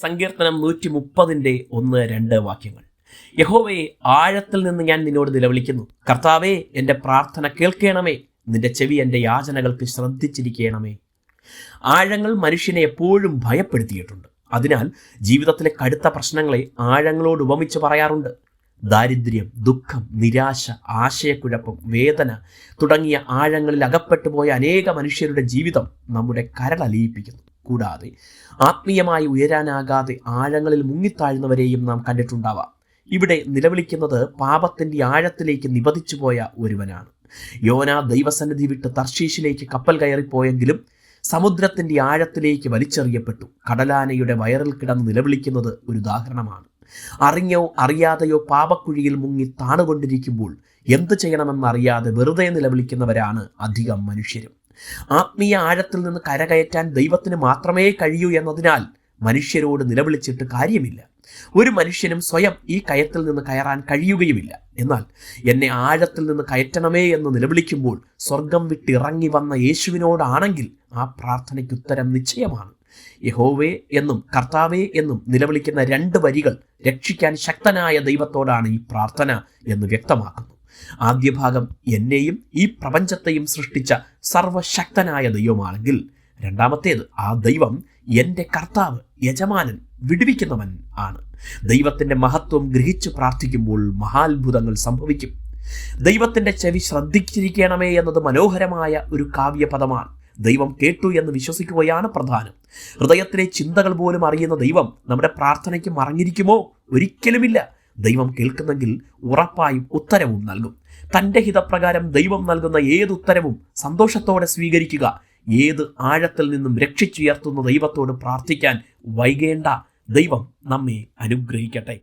സങ്കീർത്തനം നൂറ്റി മുപ്പതിന്റെ ഒന്ന് രണ്ട് വാക്യങ്ങൾ. യഹോവയെ ആഴത്തിൽ നിന്ന് ഞാൻ നിന്നോട് നിലവിളിക്കുന്നു. കർത്താവേ എന്റെ പ്രാർത്ഥന കേൾക്കണമേ. നിന്റെ ചെവി എന്റെ യാചനകൾക്ക് ശ്രദ്ധിച്ചിരിക്കണമേ. ആഴങ്ങൾ മനുഷ്യനെ എപ്പോഴും ഭയപ്പെടുത്തിയിട്ടുണ്ട്. അതിനാൽ ജീവിതത്തിലെ കടുത്ത പ്രശ്നങ്ങളെ ആഴങ്ങളോട് ഉപമിച്ച് പറയാറുണ്ട്. ദാരിദ്ര്യം ദുഃഖം നിരാശ ആശയക്കുഴപ്പം വേദന തുടങ്ങിയ ആഴങ്ങളിൽ അകപ്പെട്ടു പോയ അനേക മനുഷ്യരുടെ ജീവിതം നമ്മുടെ കരളലിയിപ്പിക്കുന്നു. കൂടാതെ ആത്മീയമായി ഉയരാനാകാതെ ആഴങ്ങളിൽ മുങ്ങിത്താഴുന്നവരെയും നാം കണ്ടിട്ടുണ്ടാവാം. ഇവിടെ നിലവിളിക്കുന്നത് പാപത്തിന്റെ ആഴത്തിലേക്ക് നിപതിച്ചുപോയ ഒരുവനാണ്. യോന ദൈവസന്നിധി വിട്ട് തർശീഷിലേക്ക് കപ്പൽ കയറിപ്പോയെങ്കിലും സമുദ്രത്തിന്റെ ആഴത്തിലേക്ക് വലിച്ചെറിയപ്പെട്ടു. കടലാനയുടെ വയറിൽ കിടന്ന് നിലവിളിക്കുന്നത് ഒരു ഉദാഹരണമാണ്. അറിഞ്ഞോ അറിയാതെയോ പാപക്കുഴിയിൽ മുങ്ങി താണുകൊണ്ടിരിക്കുമ്പോൾ എന്ത് ചെയ്യണമെന്നറിയാതെ വെറുതെ നിലവിളിക്കുന്നവരാണ് അധികം മനുഷ്യരും. ആത്മീയ ആഴത്തിൽ നിന്ന് കരകയറ്റാൻ ദൈവത്തിന് മാത്രമേ കഴിയൂ എന്നതിനാൽ മനുഷ്യരോട് നിലവിളിച്ചിട്ട് കാര്യമില്ല. ഒരു മനുഷ്യനും സ്വയം ഈ കയത്തിൽ നിന്ന് കയറാൻ കഴിയുകയുമില്ല. എന്നാൽ എന്നെ ആഴത്തിൽ നിന്ന് കയറ്റണമേ എന്ന് നിലവിളിക്കുമ്പോൾ സ്വർഗം വിട്ടിറങ്ങി വന്ന യേശുവിനോടാണെങ്കിൽ ആ പ്രാർത്ഥനയ്ക്ക് ഉത്തരം നിശ്ചയമാണ്. യഹോവേ എന്നും കർത്താവേ എന്നും നിലവിളിക്കുന്ന രണ്ട് വരികൾ രക്ഷിക്കാൻ ശക്തനായ ദൈവത്തോടാണ് ഈ പ്രാർത്ഥന എന്ന് വ്യക്തമാക്കുന്നു. ആദ്യ ഭാഗം എന്നെയും ഈ പ്രപഞ്ചത്തെയും സൃഷ്ടിച്ച സർവശക്തനായ ദൈവമാണെങ്കിൽ രണ്ടാമത്തേത് ആ ദൈവം എന്റെ കർത്താവ് യജമാനൻ വിടുവിക്കുന്നവൻ ആണ്. ദൈവത്തിന്റെ മഹത്വം ഗ്രഹിച്ചു പ്രാർത്ഥിക്കുമ്പോൾ മഹാത്ഭുതങ്ങൾ സംഭവിക്കും. ദൈവത്തിന്റെ ചെവി ശ്രദ്ധിച്ചിരിക്കണമേ എന്നത് മനോഹരമായ ഒരു കാവ്യപദമാണ്. ദൈവം കേട്ടു എന്ന് വിശ്വസിക്കുകയാണ് പ്രധാനം. ഹൃദയത്തിലെ ചിന്തകൾ പോലും അറിയുന്ന ദൈവം നമ്മുടെ പ്രാർത്ഥനയ്ക്ക് മറഞ്ഞിരിക്കുമോ? ഒരിക്കലുമില്ല. ദൈവം കേൾക്കുന്നെങ്കിൽ ഉറപ്പായും ഉത്തരവും നൽകും. തന്റെ ഹിതപ്രകാരം ദൈവം നൽകുന്ന ഏത് ഉത്തരവും സന്തോഷത്തോടെ സ്വീകരിക്കുക. ഏത് ആഴത്തിൽ നിന്നും രക്ഷിച്ചുയർത്തുന്ന ദൈവത്തോട് പ്രാർത്ഥിക്കാൻ വൈകേണ്ട ദൈവം നമ്മെ അനുഗ്രഹിക്കട്ടെ.